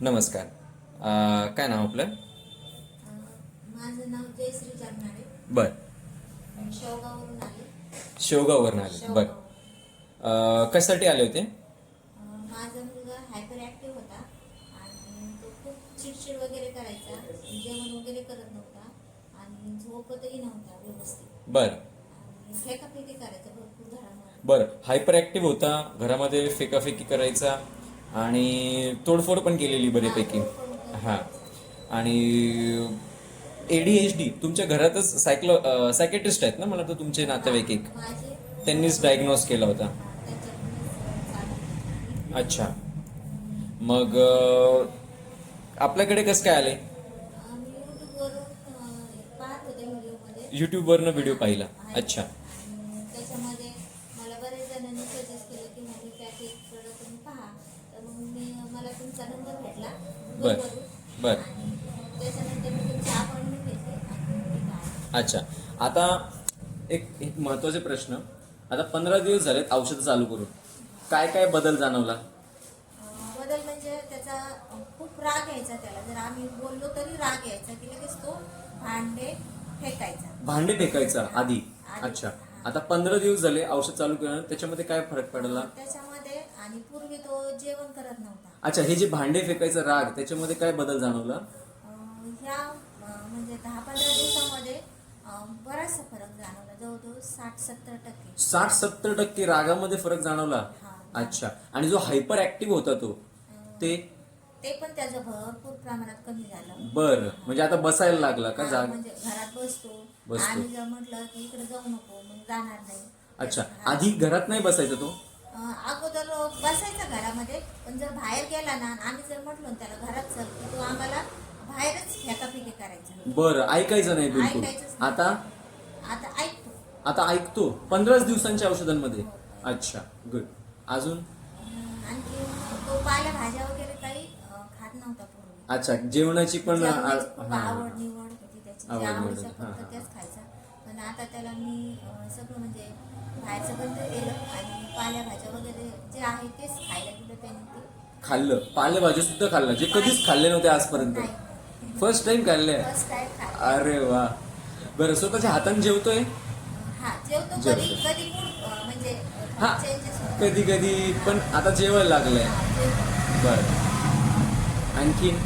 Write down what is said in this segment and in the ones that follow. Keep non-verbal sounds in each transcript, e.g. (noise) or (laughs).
नमस्कार. अं, काय नाव आपलं? माझं नाव जयश्री जगनाडे बर. मी शेवगाववरून आले. शेवगाववरून आले. बर. अं, कशासाठी आले होते? अं, माझा मुलगा हायपर ॲक्टिव्ह होता आणि तो खूप चिडचिड वगैरे करायचा. जेवण वगैरे करत नव्हता आणि झोपतही नव्हता व्यवस्थित. बर. आणि फेकाफेकी करायचा भरपूर घरामध्ये. बर. हायपर ऍक्टिव्ह होता घरामध्ये फेकाफेकी करायचा आणि तोडफोड पण केलेली बऱ्यापैकी. हा. आणि एडीएचडी तुमच्या घरातच सायक्लो सायकेट्रिस्ट आहेत ना? मला तर तुमचे नातेवाईक एक. त्यांनीच डायग्नोज केला होता. अच्छा. मग आपल्याकडे कसं काय आले युट्यूबवरनं व्हिडिओ पाहिला. अच्छा. तुमचा नंबर भेटला. बर. बर. त्याच्यानंतर मी तुमची अपॉइंटमेंट घेतली. अच्छा. आता एक एक महत्त्वाचे प्रश्न. आता पंधरा दिवस झालेत औषधं चालू करून. काय काय बदल जाणवला? बदल म्हणजे त्याचा खूप राग यायचा त्याला. जर आम्ही बोललो तरी राग यायचा की लगेच तो भांडे फेकायचा. भांडे फेकायचा आधी? आधी. अच्छा. आता पंधरा दिवस झाले औषध चालू केलं त्याच्यामध्ये काय फरक पडला? त्याच्यामध्ये आणि पूर्वी तो जेवण करत नव्हता. अच्छा हे जे भांडे फेकायचं राग त्याच्यामध्ये काय बदल जाणवला? अं, ह्या अं, म्हणजे दहा पंधरा दिवसामध्ये अं, बराचसा फरक जाणवला जवळजवळ साठ सत्तर टक्के. साठ सत्तर टक्के रागामध्ये फरक जाणवला? हा. अच्छा. आणि जो हायपर ऍक्टिव्ह होता तो ते? ते पण त्याचं भरपूर प्रमाणात कमी झालं. बर. म्हणजे आता बसायला लागला का हा, जाग? म्हणजे घरात बसतो. बसतो. आणि जर म्हटलं की इकडे जाऊ नको मग जाणार नाही. अच्छा. आधी घरात नाही बसायचा तो? अगोदर बसायचा घरामध्ये पण जर बाहेर गेला ना आम्ही जर म्हटलो त्याला घरात चल की तो आम्हाला बाहेरच फेकाफेकी करायचा. बरं ऐकायचं नाही बिलकुल. ऐकायचंच नाही. आता? आता ऐकतो. आता ऐकतो. पंधराच दिवसांच्या औषधांमध्ये. अच्छा गुड अजून? अं, आणखी तो पालेभाज्या वगैरे काही अं, खात नव्हता पूर्वी. अच्छा जेवणाची पण खूप हा. आवड निवड होती त्याची. आवड निवड आवडीचं होती, हा, फक्त हा. तेच खायचा. पण आता त्याला मी सगळं म्हणजे बाहेरचं बंद केलं आणि पालेभाज्या वगैरे जे आहे तेच खायला दिलं त्याने ते. खाल्लं. पालेभाज्या सुद्धा खाल्लं जे कधीच खाल्ले नव्हते आजपर्यंत. फर्स्ट टाइम खाल्ले. फर्स्ट टाइम खाय अरे वा. बरं स्वतःच्या हाताने जेवतोय? हा जेवतो. कधी कधी म्हणजे हा. कधी कधी पण आता जेवायला लागलंय. बर. आणखीन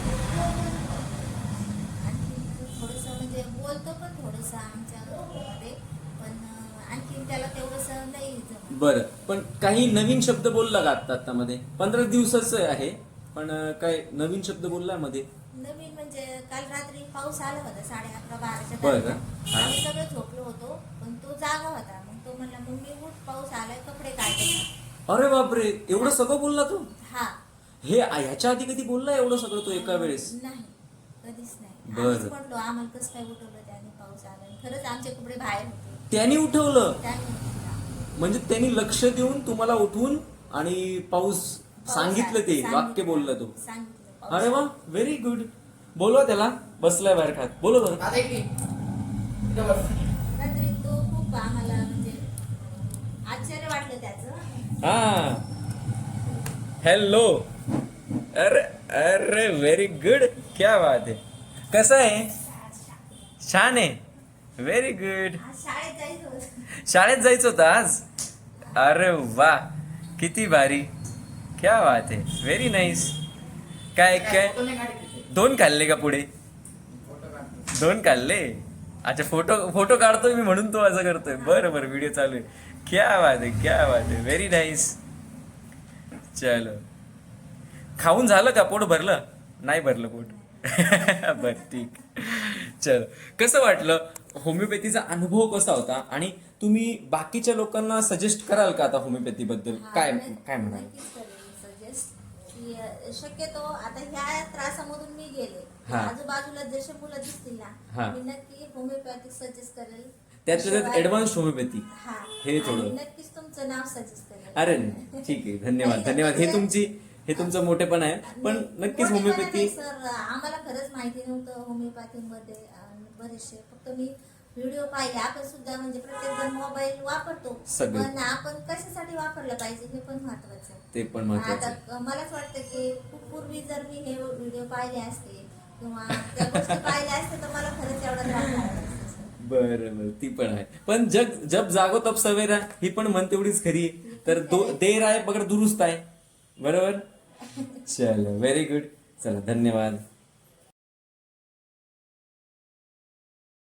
आणखी थोडंसं म्हणजे बोलतो पण थोडंसं आमच्या मध्ये पण त्याला तेवढंसं नाही जमत. बरं. पण काही नवीन शब्द बोलला का आता आता मध्ये पंधरा दिवसाचं आहे पण काय नवीन शब्द बोलला मध्ये? नवीन म्हणजे काल रात्री पाऊस आला होता साडे अकरा बाराच्या बरं. दरम्यान. हा. आम्ही सगळे झोपलो होतो पण तो जागा होता. मग तो म्हणला मम्मी उठ पाऊस आलाय कपडे काढले अरे बापरे. एवढं सगळं बोलला तू? हा. हे ह्याच्या आधी कधी बोलला एवढं सगळं तो एका वेळेस? नाही कधीच नाही. बरं. आम्हीच आम्हाला कसं काय उठवलं? पाऊस आला. आणि खरंच आमचे कपडे बाहेर होते. त्यांनी उठवलं. त्याने. म्हणजे त्यांनी लक्ष देऊन तुम्हाला उठवून आणि पाऊस सांगितलं ते सांगितलं. वाक्य बोलला तो. सांगितलं. पाऊस अरे वा व्हेरी गुड बोलवा त्याला बसलाय बाहेर खात. बोलव बरं. आता एक मिनिट. इथं बस. रात्री तो खूप आम्हाला म्हणजे आश्चर्य वाटलं त्याचं. हा. हॅलो अरे अरे व्हेरी गुड क्या बात आहे. कसं आहे? छान आहे व्हेरी गुड शाळेत जायचं होतं. आज? अरे वा किती भारी. क्या बात आहे व्हेरी नाईस काय काय. दोन खाल्ले का पुढे. दोन काढले अच्छा फोटो फोटो काढतोय मी म्हणून तो असं करतोय. बरं बरं व्हिडिओ चालू आहे. क्या बात आहे क्या बात आहे व्हेरी नाईस चलो. खाऊन झालं का पोट भरलं? नाही भरलं पोट. (laughs) बर ठीक. चलो कसं वाटलं? होमिओपॅथीचा अनुभव कसा होता? आणि तुम्ही बाकीच्या लोकांना सजेस्ट कराल का आता होमिओपॅथी बद्दल काय काय म्हणाल? शक्यतो आता ह्या त्रासामधून मी गेले. हा. आजूबाजूला जसे मुलं दिसतील. ना मी नक्की होमिओपॅथिक सजेस्ट करेल. त्यातल्या शिवाय- ऍडव्हान्स होमिओपॅथी हा. थोडं. नक्कीच तुमचं नाव सजेस्ट करेल. अरे ठीक आहे. धन्यवाद. धन्यवाद. हे (laughs) तुमची हे तुमचं मोठेपण आहे. पण नक्कीच होमिओपॅथी सर आम्हाला खरंच माहिती नव्हतं होमिओपॅथी मध्ये बरेचसे. फक्त मी व्हिडिओ पाहिले. आपण सुद्धा म्हणजे प्रत्येक जण मोबाईल वापरतो. सगळे. पण आपण कशासाठी वापरला पाहिजे हे पण महत्वाचं आहे. ते पण महत्वाचं आहे. आता मलाच वाटतं की खूप पूर्वी जर मी हे व्हिडिओ पाहिले असते किंवा त्या गोष्टी पाहिल्या असते तर मला खरंच एवढा त्रास झाला नसता. बरं बरं. ती पण आहे. पण जग जब जागो तब सवेरा ही पण म्हण तेवढीच खरी आहे. तर दो देर आहे बघा दुरुस्त आहे. बरोबर? चलो व्हेरी गुड चला धन्यवाद.